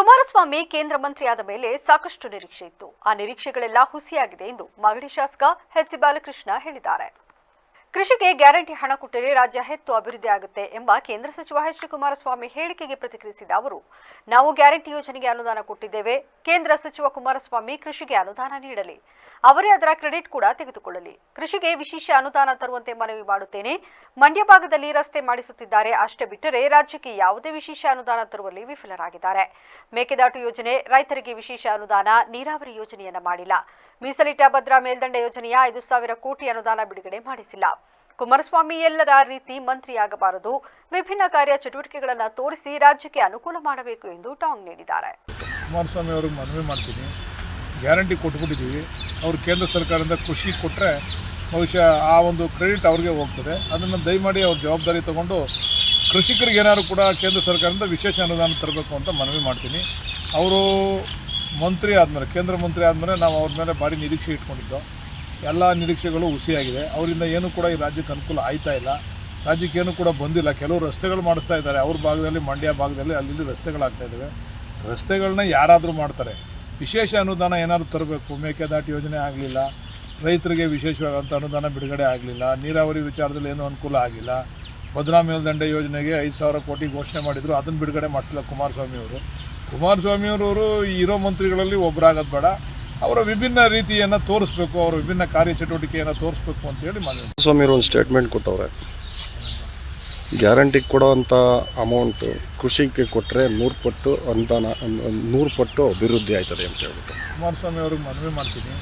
ಕುಮಾರಸ್ವಾಮಿ ಕೇಂದ್ರ ಮಂತ್ರಿಯಾದ ಮೇಲೆ ಸಾಕಷ್ಟು ನಿರೀಕ್ಷೆ ಇತ್ತು. ಆ ನಿರೀಕ್ಷೆಗಳೆಲ್ಲ ಹುಸಿಯಾಗಿದೆ ಎಂದು ಮಾಗಡಿ ಶಾಸಕ ಎಚ್ ಸಿ ಬಾಲಕೃಷ್ಣ ಹೇಳಿದ್ದಾರೆ. ಕೃಷಿಗೆ ಗ್ಯಾರಂಟಿ ಹಣ ಕೊಟ್ಟರೆ ರಾಜ್ಯ ಹೆತ್ತು ಅಭಿವೃದ್ಧಿ ಆಗುತ್ತೆ ಎಂಬ ಕೇಂದ್ರ ಸಚಿವ ಎಚ್ ಡಿ ಕುಮಾರಸ್ವಾಮಿ ಹೇಳಿಕೆಗೆ ಪ್ರತಿಕ್ರಿಯಿಸಿದ ಅವರು, ನಾವು ಗ್ಯಾರಂಟಿ ಯೋಜನೆಗೆ ಅನುದಾನ ಕೊಟ್ಟಿದ್ದೇವೆ, ಕೇಂದ್ರ ಸಚಿವ ಕುಮಾರಸ್ವಾಮಿ ಕೃಷಿಗೆ ಅನುದಾನ ನೀಡಲಿ, ಅವರೇ ಅದರ ಕ್ರೆಡಿಟ್ ಕೂಡ ತೆಗೆದುಕೊಳ್ಳಲಿ. ಕೃಷಿಗೆ ವಿಶೇಷ ಅನುದಾನ ತರುವಂತೆ ಮನವಿ ಮಾಡುತ್ತೇನೆ, ಮಂಡ್ಯ ಭಾಗದಲ್ಲಿ ರಸ್ತೆ ಮಾಡಿಸುತ್ತಿದ್ದಾರೆ, ಅಷ್ಟೇ ಬಿಟ್ಟರೆ ರಾಜ್ಯಕ್ಕೆ ಯಾವುದೇ ವಿಶೇಷ ಅನುದಾನ ತರುವಲ್ಲಿ ವಿಫಲರಾಗಿದ್ದಾರೆ. ಮೇಕೆದಾಟು ಯೋಜನೆ, ರೈತರಿಗೆ ವಿಶೇಷ ಅನುದಾನ, ನೀರಾವರಿ ಯೋಜನೆಯನ್ನ ಮಾಡಿಲ್ಲ. ಮೀಸಲಿಟ್ಟ ಭದ್ರಾ ಮೇಲ್ದಂಡ ಯೋಜನೆಯ ಐದು ಸಾವಿರ ಕೋಟಿ ಅನುದಾನ ಬಿಡುಗಡೆ ಮಾಡಿಸಿಲ್ಲ. ಕುಮಾರಸ್ವಾಮಿ ಎಲ್ಲರ ರೀತಿ ಮಂತ್ರಿಯಾಗಬಾರದು. ವಿಭಿನ್ನ ಕಾರ್ಯ ಚಟುವಟಿಕೆಗಳನ್ನು ತೋರಿಸಿ ರಾಜ್ಯಕ್ಕೆ ಅನುಕೂಲ ಮಾಡಬೇಕು ಎಂದು ಟಾಂಗ್ ನೀಡಿದ್ದಾರೆ. ಕುಮಾರಸ್ವಾಮಿ ಅವ್ರಿಗೆ ಮನವಿ ಮಾಡ್ತೀನಿ. ಗ್ಯಾರಂಟಿ ಕೊಟ್ಬಿಟ್ಟಿದ್ದೀವಿ. ಅವರು ಕೇಂದ್ರ ಸರ್ಕಾರದಿಂದ ಖುಷಿ ಕೊಟ್ಟರೆ ಬಹುಶಃ ಆ ಒಂದು ಕ್ರೆಡಿಟ್ ಅವ್ರಿಗೆ ಹೋಗ್ತದೆ. ಅದನ್ನು ದಯಮಾಡಿ ಅವ್ರ ಜವಾಬ್ದಾರಿ ತಗೊಂಡು ಕೃಷಿಕರಿಗೆ ಏನಾದರೂ ಕೂಡ ಕೇಂದ್ರ ಸರ್ಕಾರದಿಂದ ವಿಶೇಷ ಅನುದಾನ ತರಬೇಕು ಅಂತ ಮನವಿ ಮಾಡ್ತೀನಿ. ಅವರು ಮಂತ್ರಿ ಆದಮೇಲೆ, ಕೇಂದ್ರ ಮಂತ್ರಿ ಆದಮೇಲೆ ನಾವು ಅವ್ರ ಮೇಲೆ ಭಾರಿ ನಿರೀಕ್ಷೆ ಇಟ್ಕೊಂಡಿದ್ದೋ ಎಲ್ಲ ನಿರೀಕ್ಷೆಗಳು ಹುಸಿಯಾಗಿದೆ. ಅವರಿಂದ ಏನೂ ಕೂಡ ಈ ರಾಜ್ಯಕ್ಕೆ ಅನುಕೂಲ ಆಯ್ತಾ ಇಲ್ಲ. ರಾಜ್ಯಕ್ಕೆ ಏನೂ ಕೂಡ ಬಂದಿಲ್ಲ. ಕೆಲವು ರಸ್ತೆಗಳು ಮಾಡಿಸ್ತಾ ಇದ್ದಾರೆ. ಅವ್ರ ಭಾಗದಲ್ಲಿ, ಮಂಡ್ಯ ಭಾಗದಲ್ಲಿ ಅಲ್ಲಿ ರಸ್ತೆಗಳಾಗ್ತಾ ಇದ್ದಾವೆ. ರಸ್ತೆಗಳನ್ನ ಯಾರಾದರೂ ಮಾಡ್ತಾರೆ. ವಿಶೇಷ ಅನುದಾನ ಏನಾದರೂ ತರಬೇಕು. ಮೇಕೆದಾಟು ಯೋಜನೆ ಆಗಲಿಲ್ಲ. ರೈತರಿಗೆ ವಿಶೇಷವಾದಂಥ ಅನುದಾನ ಬಿಡುಗಡೆ ಆಗಲಿಲ್ಲ. ನೀರಾವರಿ ವಿಚಾರದಲ್ಲಿ ಏನೂ ಅನುಕೂಲ ಆಗಿಲ್ಲ. ಭದ್ರಾ ಮೇಲ್ದಂಡೆ ಯೋಜನೆಗೆ ಐದು ಸಾವಿರ ಕೋಟಿ ಘೋಷಣೆ ಮಾಡಿದರು. ಅದನ್ನು ಬಿಡುಗಡೆ ಮಾಡ್ತಿಲ್ಲ ಕುಮಾರಸ್ವಾಮಿ ಅವರು ಅವರು ಇರೋ ಮಂತ್ರಿಗಳಲ್ಲಿ ಒಬ್ಬರಾಗೋದು ಬೇಡ. ಅವರ ವಿಭಿನ್ನ ರೀತಿಯನ್ನು ತೋರಿಸ್ಬೇಕು ಅವರ ವಿಭಿನ್ನ ಕಾರ್ಯಚಟುವಟಿಕೆಯನ್ನು ತೋರಿಸ್ಬೇಕು ಅಂತೇಳಿ ಸ್ವಾಮಿ ಒಂದು ಸ್ಟೇಟ್ಮೆಂಟ್ ಕೊಟ್ಟವ್ರೆ. ಗ್ಯಾರಂಟಿ ಕೊಡೋವಂಥ ಅಮೌಂಟು ಕೃಷಿಗೆ ಕೊಟ್ಟರೆ ನೂರು ಪಟ್ಟು ಅನುದಾನ ನೂರು ಪಟ್ಟು ಅಭಿವೃದ್ಧಿ ಆಯ್ತದೆ ಅಂತ ಹೇಳ್ಬಿಟ್ಟು. ಕುಮಾರಸ್ವಾಮಿ ಅವ್ರಿಗೆ ಮನವಿ ಮಾಡ್ತೀನಿ.